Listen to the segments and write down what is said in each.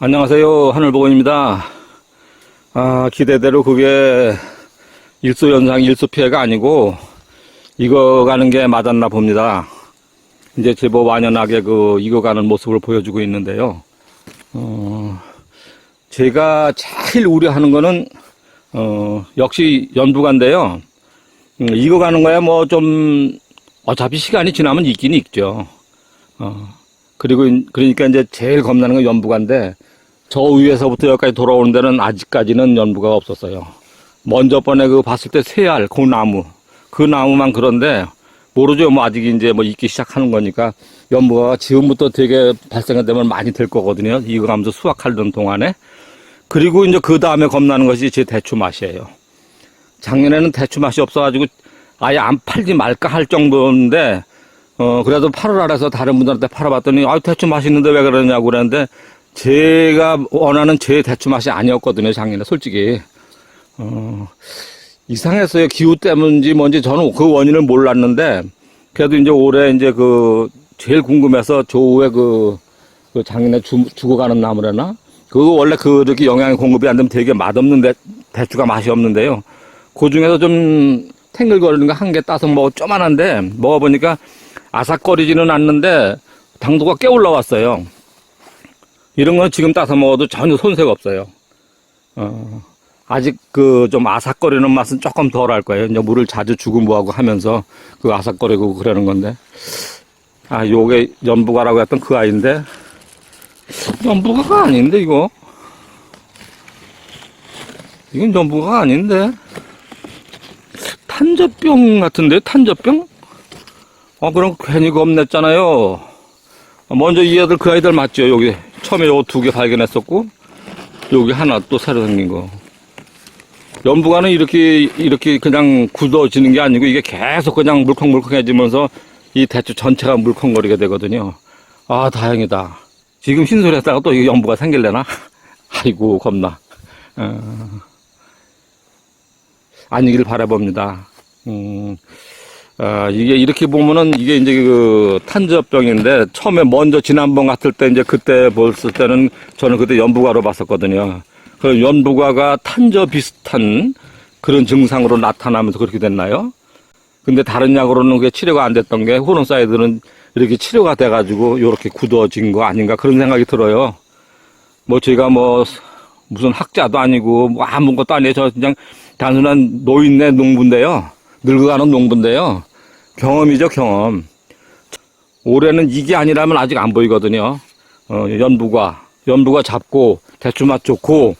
안녕하세요. 하늘보건입니다. 아, 기대대로 그게 일소 연상, 일소 피해가 아니고 익어가는 게 맞았나 봅니다. 이제 제법 완연하게 그 익어가는 모습을 보여주고 있는데요. 어, 제가 제일 우려하는 거는, 어, 역시 연부가인데요. 음, 익어가는 거야 뭐 좀 어차피 시간이 지나면 익긴 익죠. 어, 그리고 인- 그러니까 이제 제일 겁나는 건 연부가인데 저 위에서부터 여기까지 돌아오는 데는 아직까지는 연부가 없었어요. 먼저 번에 그 봤을 때 새알, 그 나무, 그 나무만 그런데 모르죠. 뭐 아직 이제 뭐 익기 시작하는 거니까 연부가 지금부터 되게 발생이 되면 많이 될 거거든요. 이거 가면서 수확하는 동안에. 그리고 이제 그 다음에 겁나는 것이 제 대추 맛이에요. 작년에는 대추 맛이 없어가지고 아예 안 팔지 말까 할 정도인데 어 그래도 팔을 알아서 다른 분들한테 팔아봤더니 아 대추 맛있는데 왜 그러냐고 그랬는데 제가 원하는 제 대추 맛이 아니었거든요 작년에 솔직히. 어 이상했어요. 기후 때문인지 뭔지 저는 그 원인을 몰랐는데 그래도 이제 올해 이제 그 제일 궁금해서 조우에 그, 그 작년에 주, 죽어가는 나무래나? 그거 원래 그렇게 영양이 공급이 안 되면 되게 맛없는 데, 대추가 맛이 없는데요. 그 중에서 좀 탱글거리는 거 한 개 따서 먹어 쪼만한데 먹어보니까 아삭거리지는 않는데 당도가 꽤 올라왔어요. 이런 건 지금 따서 먹어도 전혀 손색 없어요. 어, 아직 그 좀 아삭거리는 맛은 조금 덜 할 거예요. 이제 물을 자주 주고 뭐하고 하면서 그 아삭거리고 그러는 건데. 아, 요게 연부가라고 했던 그 아이인데. 연부가가 아닌데, 이거. 이건 연부가가 아닌데. 탄저병 같은데, 탄저병? 아, 그럼 괜히 겁냈잖아요. 먼저 이 애들, 그 아이들 맞죠? 여기. 처음에 요거 두 개 발견했었고, 여기 하나 또 새로 생긴 거. 연부가는 이렇게, 이렇게 그냥 굳어지는 게 아니고, 이게 계속 그냥 물컹물컹해지면서 이 대추 전체가 물컹거리게 되거든요. 아, 다행이다. 지금 흰소리 했다가 또이 연부가 생길래나? 아이고, 겁나. 어, 아니길 바라봅니다. 음, 아, 이게 이렇게 보면은 이게 이제 그 탄저병인데 처음에 먼저 지난번 갔을 때 이제 그때 봤을 때는 저는 그때 연부가로 봤었거든요. 그 연부가가 탄저 비슷한 그런 증상으로 나타나면서 그렇게 됐나요? 근데 다른 약으로는 그게 치료가 안 됐던 게 호론사이드는 이렇게 치료가 돼가지고 이렇게 굳어진 거 아닌가 그런 생각이 들어요. 뭐 제가 뭐 무슨 학자도 아니고 뭐 아무것도 아니에요. 저 그냥 단순한 노인네 농부인데요. 늙어가는 농부인데요. 경험이죠, 경험. 올해는 이게 아니라면 아직 안 보이거든요. 어, 연부가, 연부가 잡고, 대추맛 좋고,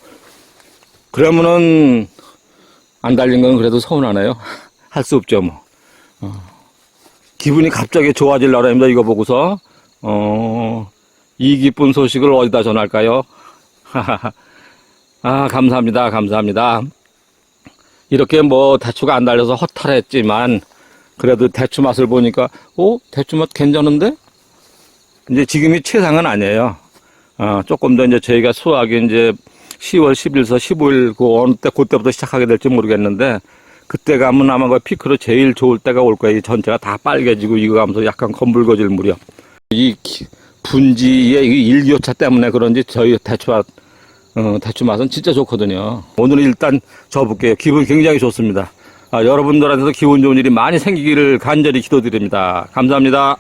그러면은, 안 달린 건 그래도 서운하네요. 할 수 없죠, 뭐. 어, 기분이 갑자기 좋아질라 그럽니다, 이거 보고서. 어, 이 기쁜 소식을 어디다 전할까요? 아, 감사합니다, 감사합니다. 이렇게 뭐 대추가 안 달려서 허탈했지만 그래도 대추 맛을 보니까 오 대추 맛 괜찮은데 이제 지금이 최상은 아니에요. 어, 조금 더 이제 저희가 수확이 이제 10월 10일서 15일 그 어느 때 그때부터 시작하게 될지 모르겠는데 그때 가면 아마 그 피크로 제일 좋을 때가 올 거예요. 이 전체가 다 빨개지고 이거 가면서 약간 검붉어질 무렵. 이 기- 분지의 이 일교차 때문에 그런지 저희 대추가 어, 대추 맛은 진짜 좋거든요. 오늘은 일단 접을게요. 기분이 굉장히 좋습니다. 아, 여러분들한테도 기분 좋은 일이 많이 생기기를 간절히 기도드립니다. 감사합니다.